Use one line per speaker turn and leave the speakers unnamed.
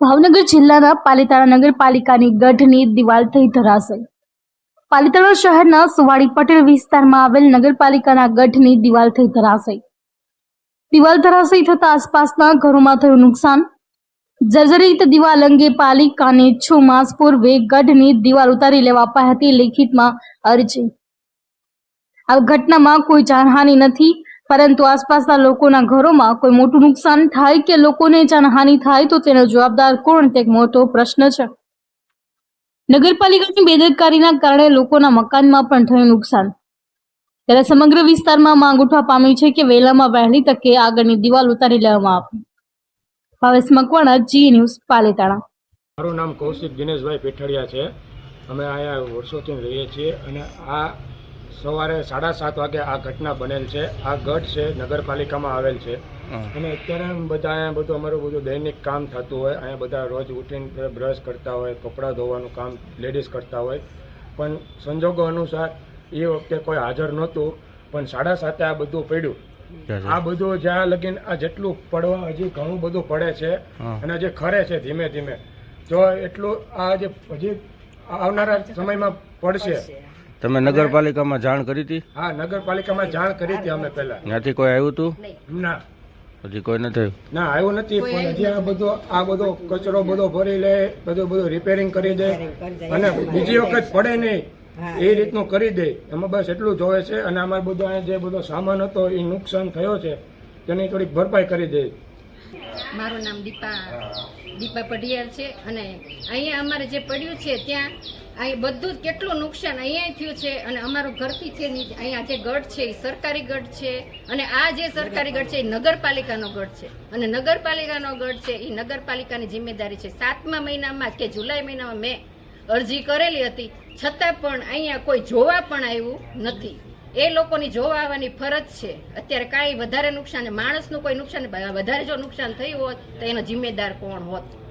ભાવનગર જિલ્લાના પાલીતાણા નગરપાલિકાની ગઢની દિવાલ થઈ ધરાશય. પાલીતાણા શહેરના સુવાડી પટેલ વિસ્તારમાં આવેલ નગરપાલિકાના ગઢની દિવાલ થઈ ધરાશય. દિવાલ ધરાશય થતા આસપાસના ઘરોમાં થયું નુકસાન. જર્જરિત દિવાલ અંગે પાલિકાને છ માસ પૂર્વે ગઢની દિવાલ ઉતારી લેવા અપાઈ હતી લેખિતમાં અરજી. આ ઘટનામાં કોઈ જાનહાનિ નથી પરંતુ આસપાસના લોકોના ઘરોમાં કોઈ મોટું નુકસાન થાય કે લોકોને જાનહાનિ થાય તો તેનો જવાબદાર કોણ? તે મોટો પ્રશ્ન છે. નગરપાલિકાની બેદરકારીના કારણે લોકોના મકાનમાં પણ થયું નુકસાન. ત્યારે સમગ્ર વિસ્તારમાં માંગ ઉઠવા પામી છે કે વહેલામાં વહેલી તકે આગળની દિવાલ ઉતારી લેવામાં આવે. Bhavesh Makwana, Zee News, Palitana.
મારું નામ કૌશિક દિનેશભાઈ પેઠડિયા છે. અમે અહીંયા વર્ષોથી રહીએ છીએ અને આ સવારે સાડા સાત વાગે આ ઘટના બનેલ છે. આ ગઢ છે નગરપાલિકામાં આવેલ છે. અને અત્યારે બધા અહીંયા બધું અમારું બધું દૈનિક કામ થતું હોય અહીંયા બધા રોજ ઉઠીને બ્રશ કરતા હોય કપડાં ધોવાનું કામ લેડીઝ કરતા હોય. પણ સંજોગો અનુસાર એ વખતે કોઈ હાજર નહોતું પણ સાડા સાતે આ બધું પડ્યું. આ બધું જ્યાં લગીન આ જેટલું પડવા હજી ઘણું બધું પડે છે અને હજી ખરે છે ધીમે ધીમે. જો એટલું આ જે હજી આવનારા સમયમાં પડશે
તમે નગરપાલિકામાં જાણ કરી હતી?
હા નગરપાલિકામાં જાણ કરી હતી અમે પહેલા.
ત્યાંથી કોઈ આવ્યું હતું
ના.
હજી કોઈ નથી
ના આવ્યું નથી પણ હજી આ બધો આ બધો કચરો બધો ભરી લે બધું બધું રિપેરિંગ કરી દે. અને બીજી વખત પડે નહીં. એ રીતનું કરી દે. એમાં બસ એટલું જોવે છે અને અમારે બધો અહીંયા જે બધો સામાન હતો એ નુકસાન થયો છે તેની થોડીક ભરપાઈ કરી દે.
મારું નામ દીપા દીપા પઢિયાર છે. અને અહીંયા અમારે જે પડ્યું છે ત્યાં, અહીં બધું જ કેટલું નુકસાન અહીંયા થયું છે અને અમારું ઘરથી છે અહીંયા જે ગઢ છે એ સરકારી ગઢ છે. અને આ જે સરકારી ગઢ છે એ નગરપાલિકાનો ગઢ છે. અને નગરપાલિકાનો ગઢ છે એ નગરપાલિકાની જિમ્મેદારી છે. સાતમા મહિનામાં કે જુલાઈ મહિનામાં મેં અરજી કરેલી હતી. છતાં પણ અહીંયા કોઈ જોવા પણ આવ્યું નથી. એ લોકોની જોવા આવવાની ફરજ છે. અત્યારે કાંઈ વધારે નુકસાન, માણસનું કોઈ નુકસાન, વધારે જો નુકસાન થયું હોત તો એનો જિમ્મેદાર કોણ હોત?